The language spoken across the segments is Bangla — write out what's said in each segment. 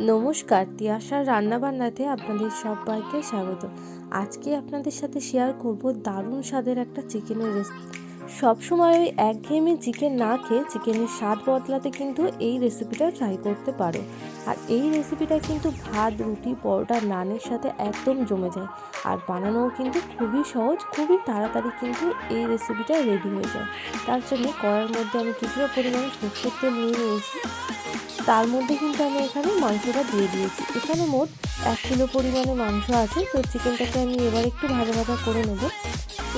নমস্কার, তিয়াশার রান্নাবান্নাতে আপনাদের সবাইকে স্বাগত। আজকে আপনাদের সাথে শেয়ার করব দারুণ স্বাদের একটা চিকেনের রেসিপি সবসময় ওই একঘেয়েমি চিকেন না খেয়ে চিকেনের স্বাদ বদলাতে কিন্তু এই রেসিপিটা ট্রাই করতে পারো। আর এই রেসিপিটা কিন্তু ভাত, রুটি, পরোটা, নানের সাথে একদম জমে যায়। আর বানানোও কিন্তু খুবই সহজ, খুবই তাড়াতাড়ি কিন্তু এই রেসিপিটা রেডি হয়ে যায়। তার জন্য কড়ার মধ্যে আমি কিছুটা পরিমাণে সরষের তেল নিয়ে নিয়েছি। তার মধ্যে কিন্তু আমি এখানে মাংসটা দিয়ে দিয়েছি। এখানে মোট এক কিলো পরিমাণে মাংস আছে, তো চিকেনটাকে আমি এবার একটু ভাজা ভাজা করে নেব।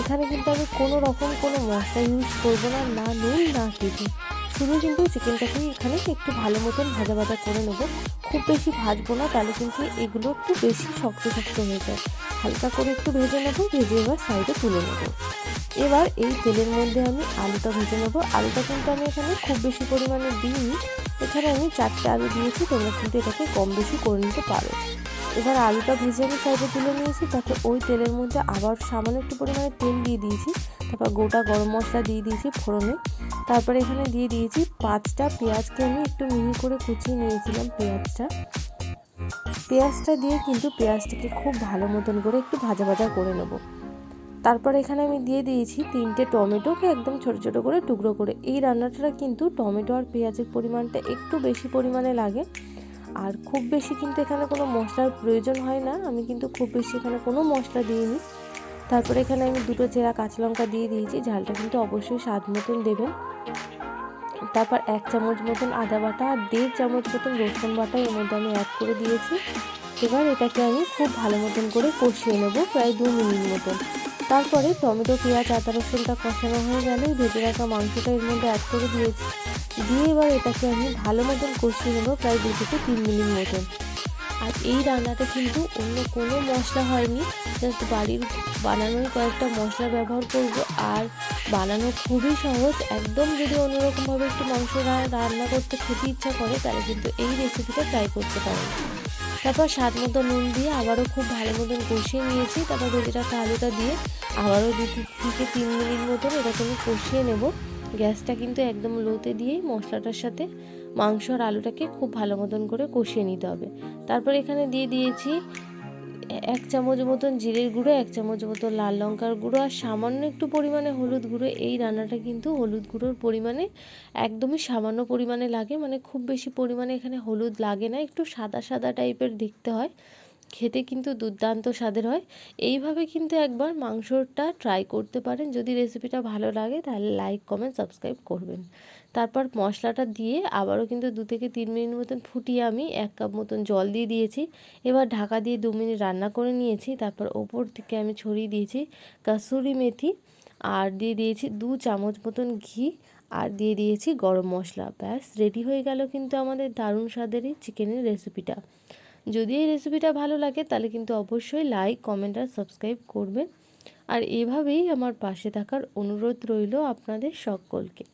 এখানে কিন্তু আমি কোনো রকম কোনো মশলা ইউজ করব না না নুন, না কিছু। শুধু কিন্তু চিকেনটাকে এখানে একটু ভালো মতন ভাজা ভাজা করে নেব। খুব বেশি ভাজবো না, তাহলে কিন্তু এগুলো একটু বেশি শক্ত শক্ত হয়ে যায়। হালকা করে একটু ভেজে নেব, ভেজে এবার সাইডে তুলে নেব। এবার এই তেলের মধ্যে আমি আলুটা ভেজে নেব। আলুটা কিন্তু আমি এখানে খুব বেশি পরিমাণে দিইনি। এখানে আমি চারটে আলু দিয়েছি, তোমরা কিন্তু এটাকে কম বেশি করে নিতে পারো। এবার আলুটা ভেজে আমি সাইডে তুলে নিয়েছি তারপর ওই তেলের মধ্যে আবার সামান্য একটু পরিমাণে তেল দিয়ে দিয়েছি। তারপর গোটা গরম মশলা দিয়ে দিয়েছি ফোড়নে। তারপরে এখানে দিয়ে দিয়েছি পাঁচটা পেঁয়াজকে আমি একটু মিহি করে কুচিয়ে নিয়েছিলাম পেঁয়াজটা। পেঁয়াজটা দিয়ে কিন্তু পেঁয়াজটাকে খুব ভালো মতন করে একটু ভাজা ভাজা করে নেব। তারপর এখানে আমি দিয়ে দিয়েছি তিনটে টমেটোকে একদম ছোটো ছোটো করে টুকরো করে। এই রান্নাটা কিন্তু টমেটো আর পেঁয়াজের পরিমাণটা একটু বেশি পরিমাণে লাগে। আর খুব বেশি কিন্তু এখানে কোনো মশলার প্রয়োজন হয় না। আমি কিন্তু খুব বেশি এখানে কোনো মশলা দিইনি। তারপরে এখানে আমি দুটো চেরা কাঁচা লঙ্কা দিয়ে দিয়েছি। ঝালটা কিন্তু অবশ্যই স্বাদ মতন দেবেন। তারপর এক চামচ মতন আদা বাটা আর দেড় চামচ মতন রসুন বাটা এর মধ্যে আমি অ্যাড করে দিয়েছি। এবার এটাকে আমি খুব ভালো মতন করে কষিয়ে নেব প্রায় দু মিনিট মতন। তারপরে টমেটো, পেঁয়াজ, আদা, রসুনটা কষানো হয়ে গেলে ভেজে রাখা মাংসটা এর মধ্যে অ্যাড করে দিয়েছি। দিয়ে এবার এটাকে আমি ভালো মতন কষিয়ে নেব প্রায় দু থেকে তিন মিনিট মতন। আর এই রান্নাটা কিন্তু অন্য কোনো মশলা হয়নি জাস্ট বাড়ির বানানোর কয়েকটা মশলা ব্যবহার করব। আর বানানো খুবই সহজ, একদম যদি অন্যরকমভাবে একটু মাংস রান্না করতে খেতে ইচ্ছা করে, তাহলে কিন্তু এই রেসিপিটা ট্রাই করতে পারেন। তারপর স্বাদ মতো নুন দিয়ে আবারও খুব ভালো মতন কষিয়ে নিয়েছি। তারপর ভেজে রাখা আলুটা দিয়ে আবারও দু থেকে তিন মিনিট মতন এটাকে আমি কষিয়ে নেব। গ্যাসটা কিন্তু একদম লোতে দিয়েই মশলাটার সাথে মাংস আর আলুটাকে খুব ভালো মতন করে কষিয়ে নিতে হবে। তারপর এখানে দিয়ে দিয়েছি এক চামচ মতন জিরের গুঁড়ো, এক চামচ মতন লাল লঙ্কার গুঁড়ো আর সামান্য একটু পরিমাণে হলুদ গুঁড়ো। এই রান্নাটা কিন্তু হলুদ গুঁড়োর পরিমাণে একদমই সামান্য পরিমাণে লাগে। মানে খুব বেশি পরিমাণে এখানে হলুদ লাগে না, একটু সাদা সাদা টাইপের দেখতে হয়। খেতে কিন্তু দুর্দান্ত স্বাদের হয়। এইভাবে কিন্তু একবার মাংসটা ট্রাই করতে পারেন। যদি রেসিপিটা ভালো লাগে, তাহলে লাইক কমেন্ট সাবস্ক্রাইব করবেন। তারপর মশলাটা দিয়ে আবারও কিন্তু দু থেকে তিন মিনিট মতন ফুটিয়ে আমি এক কাপ মতন জল দিয়ে দিয়েছি। এবার ঢাকা দিয়ে দু মিনিট রান্না করে নিয়েছি। তারপর ওপর থেকে আমি ছড়িয়ে দিয়েছি কাসুরি মেথি। আর দিয়ে দিয়েছি দু চামচ মতন ঘি। আর দিয়ে দিয়েছি গরম মশলা। ব্যাস রেডি হয়ে গেল কিন্তু আমাদের দারুণ স্বাদেরই চিকেনের রেসিপিটা যদি এই রেসিপিটা ভালো লাগে, তাহলে কিন্তু অবশ্যই লাইক কমেন্ট আর সাবস্ক্রাইব করবেন। আর এভাবেই আমার পাশে থাকার অনুরোধ রইল আপনাদের সকলকে।